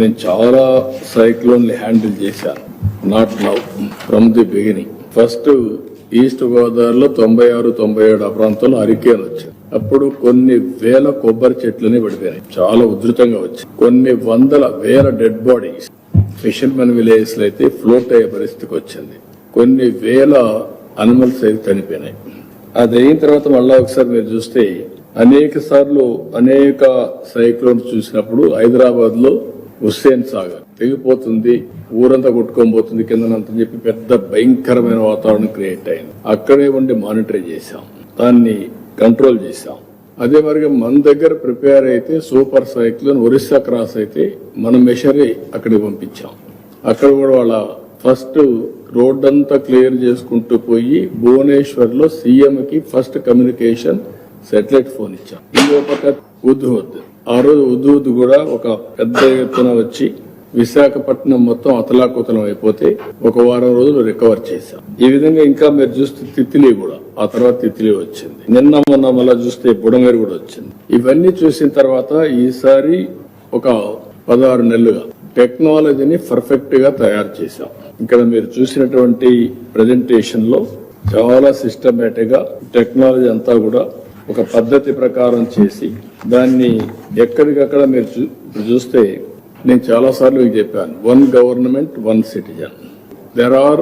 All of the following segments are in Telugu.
నేను చాలా సైక్లోన్లు హ్యాండిల్ చేశాను. Not now from the beginning first east గోదావరిలో తొంభై ఆరు తొంభై ఏడు ఆ ప్రాంతంలో హరికేన్ వచ్చింది అప్పుడు కొన్ని వేల కొబ్బరి చెట్లని పడిపోయినాయి చాలా ఉధృతంగా వచ్చాయి. కొన్ని వందల వేల డెడ్ బాడీస్ ఫిషర్మెన్ విలేజెస్లో అయితే ఫ్లోట్ అయ్యే పరిస్థితికి వచ్చింది. కొన్ని వేల అనిమల్స్ అయితే చనిపోయినాయి. అది అయిన తర్వాత మళ్ళా ఒకసారి మీరు చూస్తే అనేక సార్లు అనేక సైక్లోన్స్ చూసినప్పుడు హైదరాబాద్లో హుస్సేన్ సాగర్. తెగిపోతుంది ఊరంతా కొట్టుకొని పోతుంది కిందనంత చెప్పి పెద్ద భయంకరమైన వాతావరణం క్రియేట్ అయింది. అక్కడే ఉండి మానిటర్ చేశాం. దాన్ని కంట్రోల్ చేశాం. అదే మరిగా మన దగ్గర ప్రిపేర్ అయితే సూపర్ సైక్లోన్ ఒరిస్సా క్రాస్ అయితే మనం మెషరీ అక్కడికి పంపించాం. అక్కడ కూడా వాళ్ళ ఫస్ట్ రోడ్ అంతా క్లియర్ చేసుకుంటూ పోయి భువనేశ్వర్లో సీఎం కి ఫస్ట్ కమ్యూనికేషన్ సెటిలైట్ ఫోన్ ఇచ్చాం. ఇంకో పక్క వద్దు. ఆ రోజు ఉద్హుద్ కూడా ఒక పెద్ద ఎత్తున వచ్చి విశాఖపట్నం మొత్తం అతలాకుతలం అయిపోతే ఒక వారం రోజులు రికవర్ చేశాం. ఈ విధంగా ఇంకా మీరు చూస్తే తిత్లీ కూడా ఆ తర్వాత తిత్లీ వచ్చింది. నిన్న మొన్న మళ్ళా చూస్తే బుడమేరు కూడా వచ్చింది. ఇవన్నీ చూసిన తర్వాత ఈసారి ఒక పదహారు నెలలుగా టెక్నాలజీని పర్ఫెక్ట్గా తయారు చేశాం. ఇక్కడ మీరు చూసినటువంటి ప్రజెంటేషన్లో చాలా సిస్టమేటిక్గా టెక్నాలజీ అంతా కూడా ఒక పద్ధతి ప్రకారం చేసి దాన్ని ఎక్కడికక్కడ మీరు చూ- చూస్తే నేను చాలాసార్లు మీకు చెప్పాను. One government one citizen there are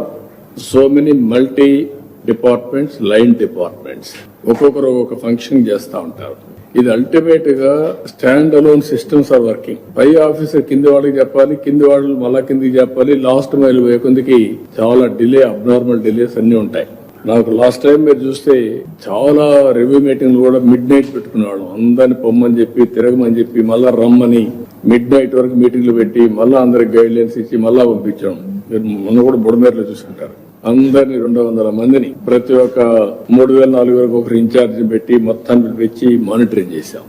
so many multi departments line departments ఒక్కొక్కరు ఒక్కొక్క ఫంక్షన్ చేస్తూ ఉంటారు. ఇది అల్టిమేట్గా stand alone systems are working pi officer కింది వాళ్ళకి చెప్పాలి కింది వాళ్ళు మళ్ళా కిందికి చెప్పాలి లాస్ట్ మైల్ కొందికి చాలా డిలే అబ్నార్మల్ డిలేస్ అన్ని ఉంటాయి. నాకు లాస్ట్ టైం మీరు చూస్తే చాలా రివ్యూ మీటింగ్లు కూడా మిడ్ నైట్ పెట్టుకునేవాళ్ళం. అందరిని పొమ్మని చెప్పి తిరగమని చెప్పి మళ్ళా రమ్మని మిడ్ నైట్ వరకు మీటింగ్లు పెట్టి మళ్ళా అందరికి గైడ్ లైన్స్ ఇచ్చి మళ్ళా పంపించాం. మీరు మొన్న కూడా బుడమేరలో చూసుకుంటారు. అందరిని రెండు వందల మందిని ప్రతి ఒక్క మూడు వేల నాలుగు వేలకు ఒకరు ఇన్ఛార్జ్ పెట్టి మొత్తాన్ని పిలిపించి మానిటరింగ్ చేశాం.